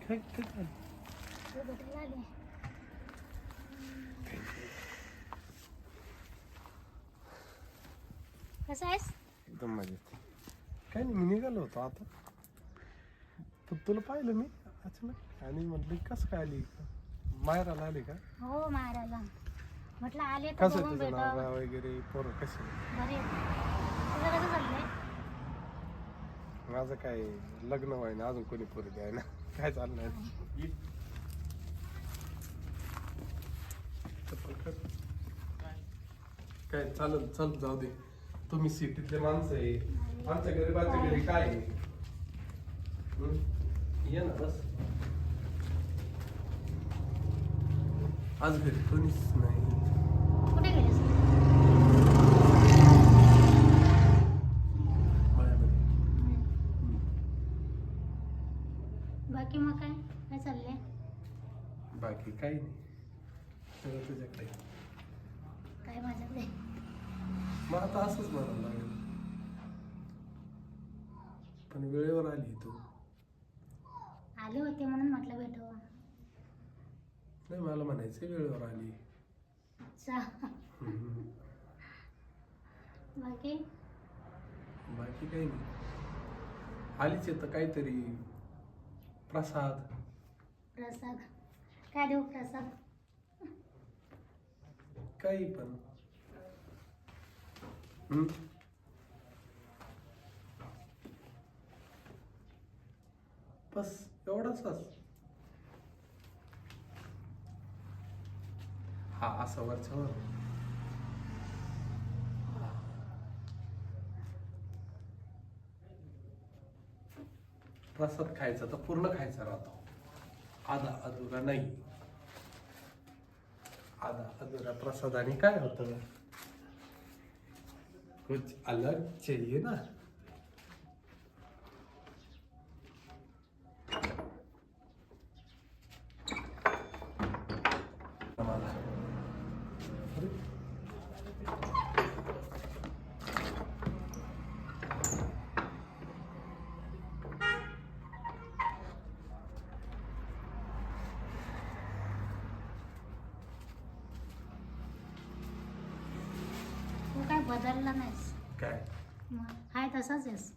काय काय झालं? तू भेटायला आले कसं आहेस एकदम मजेत काय नाही मी निघालो होतो आता. तू तुला पाहिलं मी? अचानक आणि म्हटलं कसं काय आली माहेराला आली का? हो मारायला म्हटलं आले तर कसं बघून भेटावं. नाव वगैरे पोरं कसे? बरे तुझं कसं चाललंय? माझं काय लग्न व्हाय ना अजून कोणी पोरी द्याय ना काय चाललंय? ये. चप्पल कर. काय चालल चल जाऊ दे. तुम्ही सिटीतले माणसं आहे. आमच्या गरीबाच्या घरी काय आहे? हं? ये ना बस. आज घरी कोणीच नाही. कुठे गेलीस? बाकी मग काय? काय चाललंय? बाकी काही नाही. सगळं तुझ्याकडे काय माझ्याकडे? मग आता असंच म्हणावं लागेल. पण वेळेवर आली तू. आले होते म्हणून म्हटलं भेटावं नाही मला म्हणायचं वेळेवर आली. अच्छा. हम्म. बाकी? बाकी काही नाही. आलीच तर काहीतरी. प्रसाद. प्रसाद. काय देऊ प्रसाद? काही पण. हम्म? बस एवढाच हा असं वरच्यावर प्रसाद खायचा तर पूर्ण खायचा राहतो. आधा अधुरा नाही. आधा अधुरा प्रसादाने काय होतं? कुछ अलग चाहिए ना अरे, तू काय बदलला नाहीस. काय? मग हाय तसाच आहेस.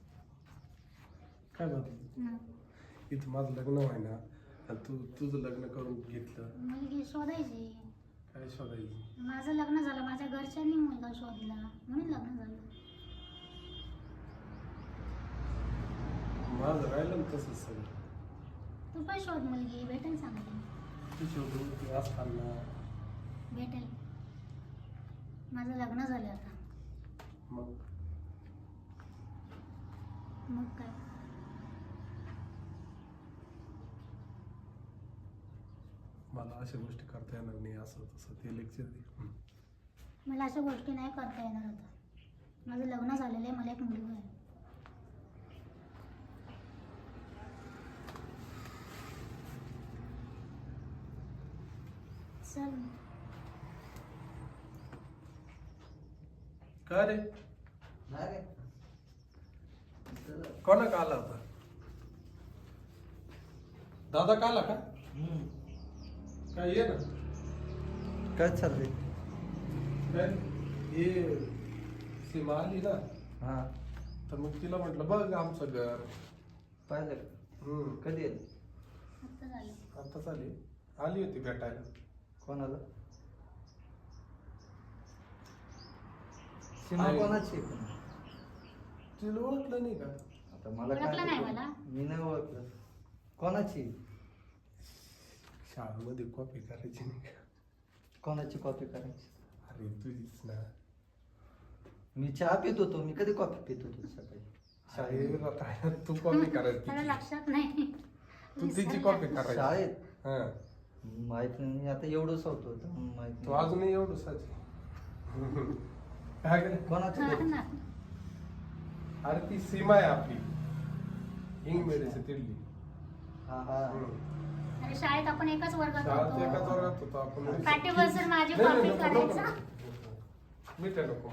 काय हं. इथं माझं लग्न व्हाय ना आणि तू तुझं लग्न करून घेतलं. मुलगी शोधायची. काय शोधायची? माझं लग्न झालं. माझ्या घरच्यांनी मुलगा शोधला. म्हणून लग्न झालं. माझं राहिलं ना तसंच सगळं. तू पण शोध मुलगी. भेटेल चांगली. तू शोधून तू असताना भेटेल. माझं लग्न झालं आता. मग? मग काय? मला अशा गोष्टी करता येणार नाही असं तसं ते लेक्चर दे हं. मला अशा गोष्टी नाही करता येणार आता. माझं लग्न झालेलं आहे मला एक मुलगा आहे. चल. का रे? कोणा का आला होता? दादा का आला का? काय ये ना. काय चाललंय? काय? ये सीमा आली ना. हा. तर मग तिला म्हटलं बघ आमचं घर. पाहिलं कधी आली? आताच आली. आली होती भेटायला. कोणाला सीमा आहे. कोणाची? तिला ओळखलं नाही का? आता मला काय ओळखलं नाही. मी नाही ओळखलं. कोणाची? शाळेमध्ये कॉपी करायची नाही का? कोणाची कॉपी करायची? अरे तुझीच ना. मी चहा पित होतो. मी कधी कॉफी पित होतो सकाळी? शाळेत. शाळेत आता तू कॉपी त्याला करायची लक्षात नाही. तू तिची. कॉपी करायची. शाळेत? हा. माहीत नाही. आता एवढंच होतो तर माहीत तू नाही. अजूनही एवढं साची कोणाची? हा? ना. अरे ती सीमा आहे आपली इंगमेडीची तिडली हा हा. हम्म. अरे शाळेत आपण एकाच वर्गात शाळेत एकाच होतो वर्गात होतो आपण. काठी बसून माझी नाही, नाही, कॉपी नको, नको, करायचा. नको. मिठ्या नको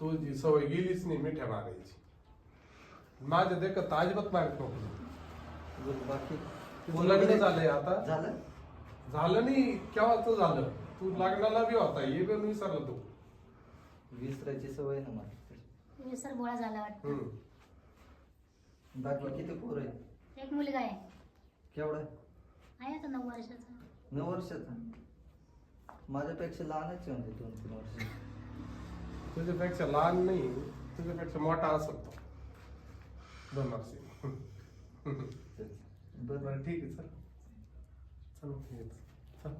तू जी सवय गेलीच नाही मिठ्या मारायची. माझ्या देखत अजिबात मारत नको. तुझं बाकी तुझं लग्न झालंय आता? झालं? झालं नाही. केव्हाच झालं. तू लग्नाला बी होता. हे पण विसरला तू. विसरायची सवय ना मला. विसर गोळा झाला वाटतं. हम्म. बाकी किती पोर आहे एक मुलगा आहे. केवढा? आहे आता नऊ वर्षाचा. नऊ वर्षाचा? माझ्यापेक्षा लहानच आहे म्हणजे दोन तीन वर्ष. तुझ्यापेक्षा लहान नाही तुझ्यापेक्षा मोठा असत तो. दोन वर्षी. बरं बरं ठीक आहे चल. चल ठीक आहे. चल.